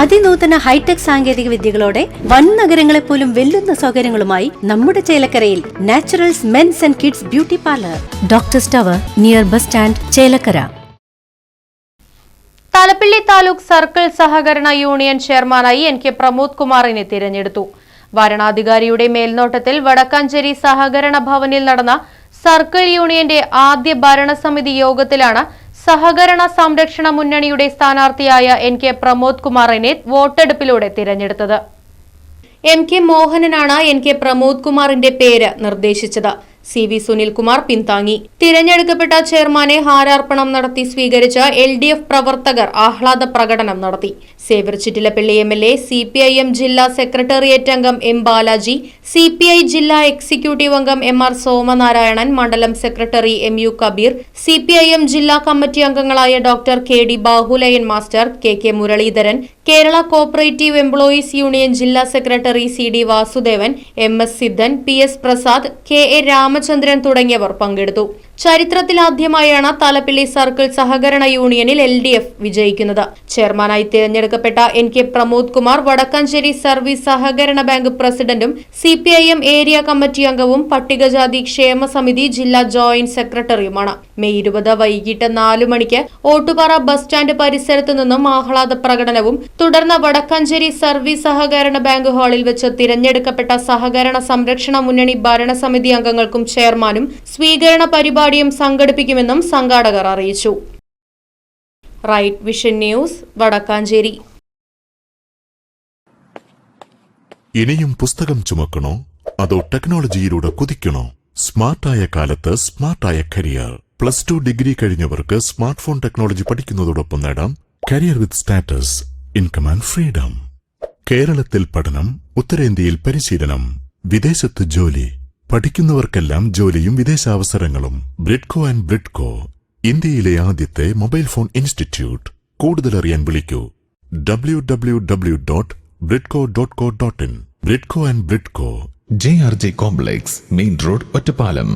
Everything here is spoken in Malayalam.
അതിനൂതന ഹൈടെക് സാങ്കേതിക വിദ്യകളോടെ വൻ നഗരങ്ങളെ പോലും വെല്ലുന്ന സൗകര്യങ്ങളുമായി നമ്മുടെ ചേലക്കരയിൽ naturals mens and kids beauty parlour. Doctor സ്റ്റവർ near bus stand Chelakkara. Thalappilly taluk circle സഹകരണ യൂണിയൻ ചെയർമാനായി എൻ കെ പ്രമോദ് കുമാറിനെ തിരഞ്ഞെടുത്തു. വരണാധികാരിയുടെ മേൽനോട്ടത്തിൽ വടക്കാഞ്ചേരി സഹകരണ ഭവനിൽ നടന്ന സർക്കിൾ യൂണിയന്റെ ആദ്യ ഭരണസമിതി യോഗത്തിലാണ് സഹകരണ സംരക്ഷണ മുന്നണിയുടെ സ്ഥാനാർത്ഥിയായ എൻ കെ പ്രമോദ് കുമാറിനെ വോട്ടെടുപ്പിലൂടെ തിരഞ്ഞെടുത്തത്. എം കെ മോഹനനാണ് എൻ കെ പ്രമോദ് കുമാറിന്റെ പേര് നിർദ്ദേശിച്ചത്. സി വി സുനിൽകുമാർ പിന്താങ്ങി. തിരഞ്ഞെടുക്കപ്പെട്ട ചെയർമാനെ ഹാരാർപ്പണം നടത്തി സ്വീകരിച്ച എൽ ഡി എഫ് പ്രവർത്തകർ ആഹ്ലാദ പ്രകടനം നടത്തി. Xavier Chittilappilly M L A C P I M ജില്ലാ സെക്രട്ടേറിയറ്റ് അംഗം M Balaji C P I ജില്ലാ എക്സിക്യൂട്ടീവ് അംഗം എം ആർ സോമനാരായണൻ മണ്ഡലം secretary M U Kabeer C P I M ജില്ലാ കമ്മിറ്റി അംഗങ്ങളായ doctor K D Bahulayan master K K Muraleedharan Kerala cooperative employees union ജില്ലാ secretary C D Vasudevan M S Sidhan P S Prasad K A Ramachandran തുടങ്ങിയവർ പങ്കെടുത്തു. ചരിത്രത്തിലാദ്യമായാണ് തലപ്പിള്ളി സർക്കിൾ സഹകരണ യൂണിയനിൽ എൽ ഡി എഫ് വിജയിക്കുന്നത്. ചെയർമാനായി തിരഞ്ഞെടുക്കപ്പെട്ട N K Pramod Kumar Vadakkanchery service സഹകരണ ബാങ്ക് പ്രസിഡന്റും C P I M area committee അംഗവും പട്ടികജാതി ക്ഷേമ സമിതി ജില്ലാ ജോയിന്റ് സെക്രട്ടറിയുമാണ്. മെയ് ഇരുപത് വൈകിട്ട് നാലു മണിക്ക് ഓട്ടുപാറ ബസ് സ്റ്റാൻഡ് പരിസരത്തു നിന്നും ആഹ്ലാദ പ്രകടനവും തുടർന്ന് വടക്കാഞ്ചേരി സർവീസ് സഹകരണ ബാങ്ക് ഹാളിൽ വെച്ച് തിരഞ്ഞെടുക്കപ്പെട്ട സഹകരണ സംരക്ഷണ മുന്നണി ഭരണസമിതി അംഗങ്ങൾക്കും ചെയർമാനും സ്വീകരണ പരിപാടിയും സംഘടിപ്പിക്കുമെന്നും സംഘാടകർ അറിയിച്ചു. Right vision news Vadakkanchery. ഇനിയും പുസ്തകം ചുമക്കണോ? അതോ ടെക്നോളജിയിലൂടെ കുതിക്കണോ? സ്മാർട്ടായ കാലത്ത് സ്മാർട്ടായ കരിയർ. പ്ലസ് ടു ഡിഗ്രി കഴിഞ്ഞവർക്ക് സ്മാർട്ട് ഫോൺ ടെക്നോളജി പഠിക്കുന്നതോടൊപ്പം നേടാം career with status income and freedom. കേരളത്തിൽ പഠനം ഉത്തരേന്ത്യയിൽ പരിശീലനം വിദേശത്ത് ജോലി. പഠിക്കുന്നവർക്കെല്ലാം ജോലിയും വിദേശാവസരങ്ങളും ബ്രിഡ്കോ ആൻഡ് ബ്രിഡ്കോ ഇന്ത്യയിലെ ആദ്യത്തെ മൊബൈൽ ഫോൺ ഇൻസ്റ്റിറ്റ്യൂട്ട്. കൂടുതലറിയാൻ വിളിക്കൂ. W W W dot Bridco dot co dot in Bridco and Bridco J R J complex main road Ottapalam.